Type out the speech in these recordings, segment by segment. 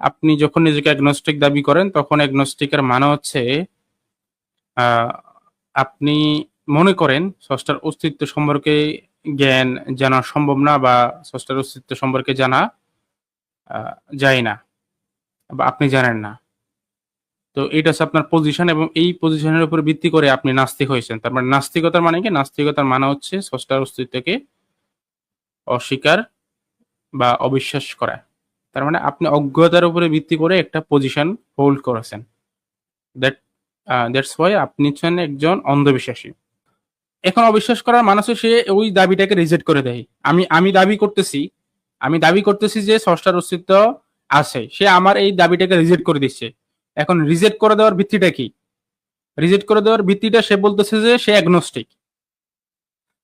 আপনি যখন নিজেকে অ্যাগনস্টিক দাবি করেন, তখন অ্যাগনস্টিকের মানে হচ্ছে আপনি মনে করেন স্রষ্টার অস্তিত্ব সম্পর্কে জ্ঞান জানা সম্ভব না বা স্রষ্টার অস্তিত্ব সম্পর্কে জানা যায় না বা আপনি জানেন না। তো এটা হচ্ছে আপনার পজিশন এবং এই পজিশনের উপর ভিত্তি করে আপনি নাস্তিক হয়েছেন। তার মানে নাস্তিকতার মানে কি? নাস্তিকতার মানে হচ্ছে স্রষ্টার অস্তিত্বকে অস্বীকার বা অবিশ্বাস করা। তার মানে আপনি অজ্ঞতার উপরে ভিত্তি করে একটা পজিশন হোল্ড করেছেন। দ্যাট দ্যাটস ওয়াই আপনি হচ্ছেন একজন অন্ধবিশ্বাসী। এখন অবিশ্বাস করার মানুষ সে ওই দাবিটাকে রিজেক্ট করে দেয়। আমি আমি দাবি করতেছি, আমি দাবি করতেছি যে স্রষ্টার অস্তিত্ব আছে। সে আমার এই দাবিটাকে রিজেক্ট করে দিচ্ছে। এখন রিজেক্ট করে দেওয়ার ভিত্তিটা কি? রিজেক্ট করে দেওয়ার ভিত্তিটা সে বলতেছে যে সে অ্যাগনোস্টিক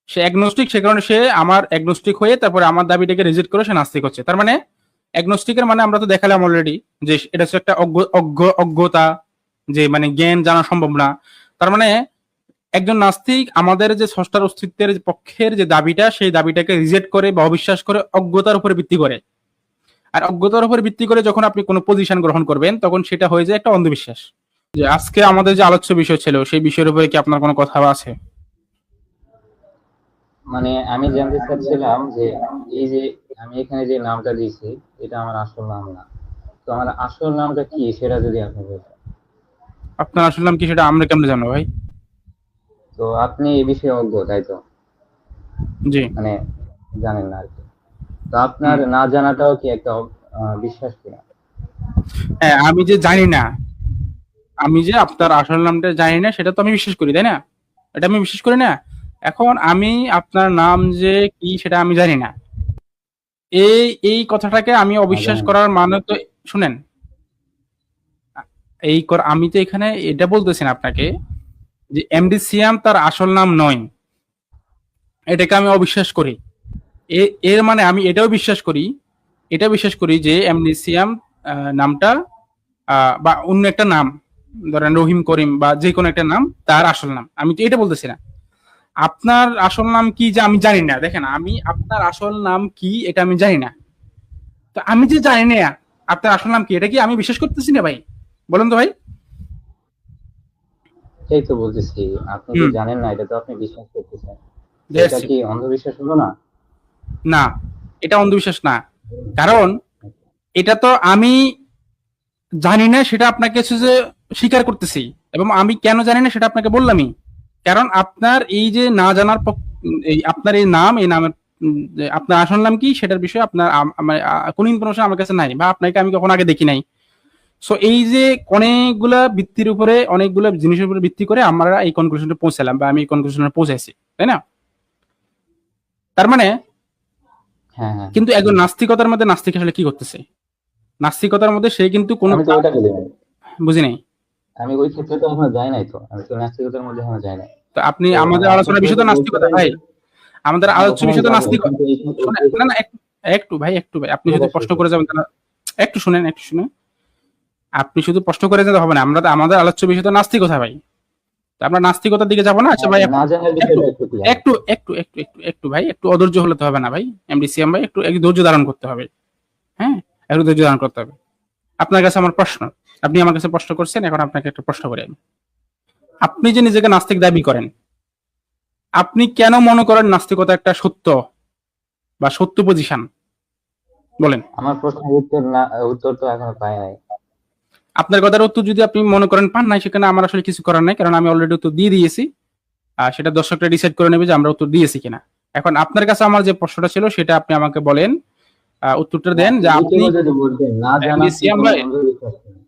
সে অ্যাগনোস্টিক সে কারণে সে আমার অ্যাগনোস্টিক হয়ে তারপরে আমার দাবিটাকে রিজেক্ট করে সে নাস্তিক হচ্ছে। তার মানে অ্যাগনোস্টিকের মানে আমরা তো দেখালাম অলরেডি যে এটা হচ্ছে একটা অজ্ঞ অজ্ঞ, অজ্ঞতা, যে মানে জ্ঞান জানা সম্ভব না। তার মানে একজন নাস্তিক আমাদের যে ষষ্ঠার অস্তিত্বের পক্ষের যে দাবিটা, সেই দাবিটাকে রিজেক্ট করে বা অবিশ্বাস করে অজ্ঞতার উপরে ভিত্তি করে। আর অজ্ঞতার উপর ভিত্তি করে যখন আপনি কোনো পজিশন গ্রহণ করবেন, তখন সেটা হয়ে যায় একটা অন্ধবিশ্বাস। যে আজকে আমাদের যে আলোচ্য বিষয় ছিল, সেই বিষয়ের উপরে কি আপনার কোনো কথা আছে? মানে আমি জানতে চাচ্ছিলাম যে এই যে আমি এখানে যে নামটা দিয়েছি এটা আমার আসল নাম না। তো আমার আসল নামটা কি সেটা যদি আপনি বলতেন আপনার আসল নাম কি সেটা আমরা কেমন জানব ভাই? তো আপনি এই বিষয়ে অজ্ঞ তাই তো? জি। মানে জানেন না আর কি। তো আপনার না জানাটাও কি একটা বিশ্বাস কিনা? হ্যাঁ আমি যে জানি না আমি যে আপনার আসল নামটা জানি না সেটা তো আমি বিশ্বাস করি তাই না? এটা আমি বিশ্বাস করি না? এখন আমি আপনার নাম যে কি সেটা আমি জানি না। এই এই কথাটাকে আমি অবিশ্বাস করার মানে তো শুনেন। এই কর- আমি তো এখানে এটা বলতেছি না আপনাকে যে এমডি সিয়াম তার আসল নাম নয়। এটাকে আমি অবিশ্বাস করি। এর মানে আমি এটাও বিশ্বাস করি এটা বিশ্বাস করি যে এমডি সিয়াম আহ, নামটা আহ, বা অন্য একটা নাম ধরেন রহিম করিম বা যে কোনো একটা নাম তার আসল নাম। আমি তো এটা বলতেছি না। আপনার আসল নাম কি যে আমি জানি না। দেখেন আমি আপনার আসল নাম কি এটা আমি জানি না। তো আমি যে জানি না আপনার আসল নাম কি এটা কি আমি বিশ্বাস করতেছি না ভাই? বলুন তো ভাই। সেই তো বলতেছি আপনি তো জানেন না এটা তো আপনি বিশ্বাস করতেছেন। এটা কি অন্ধবিশ্বাস হলো না? না এটা অন্ধবিশ্বাস না। কারণ এটা তো আমি জানি না সেটা আপনাকে যে স্বীকার করতেছি। এবং আমি কেন জানি না সেটা আপনাকে বললামই। কারণ আপনার এই যে না জানার আপনার এই নাম এই নামের আপনার আসল নাম কি সেটার বিষয়ে আপনার আমার, কোনো ইনফরমেশন আমার কাছে নাই বা আপনাকে আমি কখনো আগে দেখি নাই। সো এই যে অনেকগুলা ভিত্তির উপরে অনেকগুলো জিনিসের উপরে ভিত্তি করে আমরা এই কনক্লুশনে পৌঁছালাম বা আমি এই কনক্লুশনে পৌঁছাইছি তাই না? তার মানে হ্যাঁ হ্যাঁ। কিন্তু একজন নাস্তিকতার মধ্যে নাস্তিক আসলে কি করতেছে? নাস্তিকতার মধ্যে সে কিন্তু কোনো। বুঝি নাই? আমি ওই ক্ষেত্রে তো এখনও যাই নাই তো। আমি তো নাস্তিকতার মধ্যে এখনও যাই নাই। তো আপনি আমাদের আপনি আলোচনার বিষয় তো নাস্তিকতা ভাই। আমাদের আলোচ্য বিষয় তো যাব, নাস্তিক কিন্তু এই ক্ষেত্রে- শুনেন, না না একটু ভাই একটু ভাই। আপনি যদি প্রশ্ন করে যাবেন তাহলে একটু শুনেন একটু শুনেন। আপনি শুধু প্রশ্ন করে যেতে হবে না আমরা তো আমাদের আলোচ্য বিষয় তো নাস্তিকতা ভাই। আমরা নাস্তিকতার দিকে যাব না? আচ্ছা ভাই না জানার বিষয়টা একটু একটু একটু একটু একটু একটু ভাই একটু অধৈর্য হলে তো হবে না ভাই। এমডিসিএম ভাই একটু একটু ধৈর্য ধারণ করতে হবে। হ্যাঁ? একটু ধৈর্য ধারণ করতে হবে। আপনার কাছে আমার প্রশ্ন। আপনি আমার কাছে প্রশ্ন করছেন এখন আপনাকে একটা প্রশ্ন করি আমি। আপনি যে নিজেকে নাস্তিক দাবি করেন আপনি কেন মনে করেন নাস্তিকতা একটা সত্য বা সত্য পজিশন বলেন। আমার প্রশ্নের উত্তর না উত্তর তো এখনও পাই নাই। আপনার কথার উত্তর যদি আপনি মনে করেন পান নাই সেখানে আমার আসলে কিছু করার নাই কারণ আমি অলরেডি উত্তর দিয়ে দিয়েছি। আর সেটা দর্শকরা ডিসাইড করে নেবে যে আমরা উত্তর দিয়েছি কিনা। এখন আপনার কাছে আমার যে প্রশ্নটা ছিল সেটা আপনি আমাকে বলেন উত্তরটা দেন যে আপনি দ্বিতীয় যদি বলতেন না জানা MBC আমরা- অন্ধবিশ্বাস কিনা?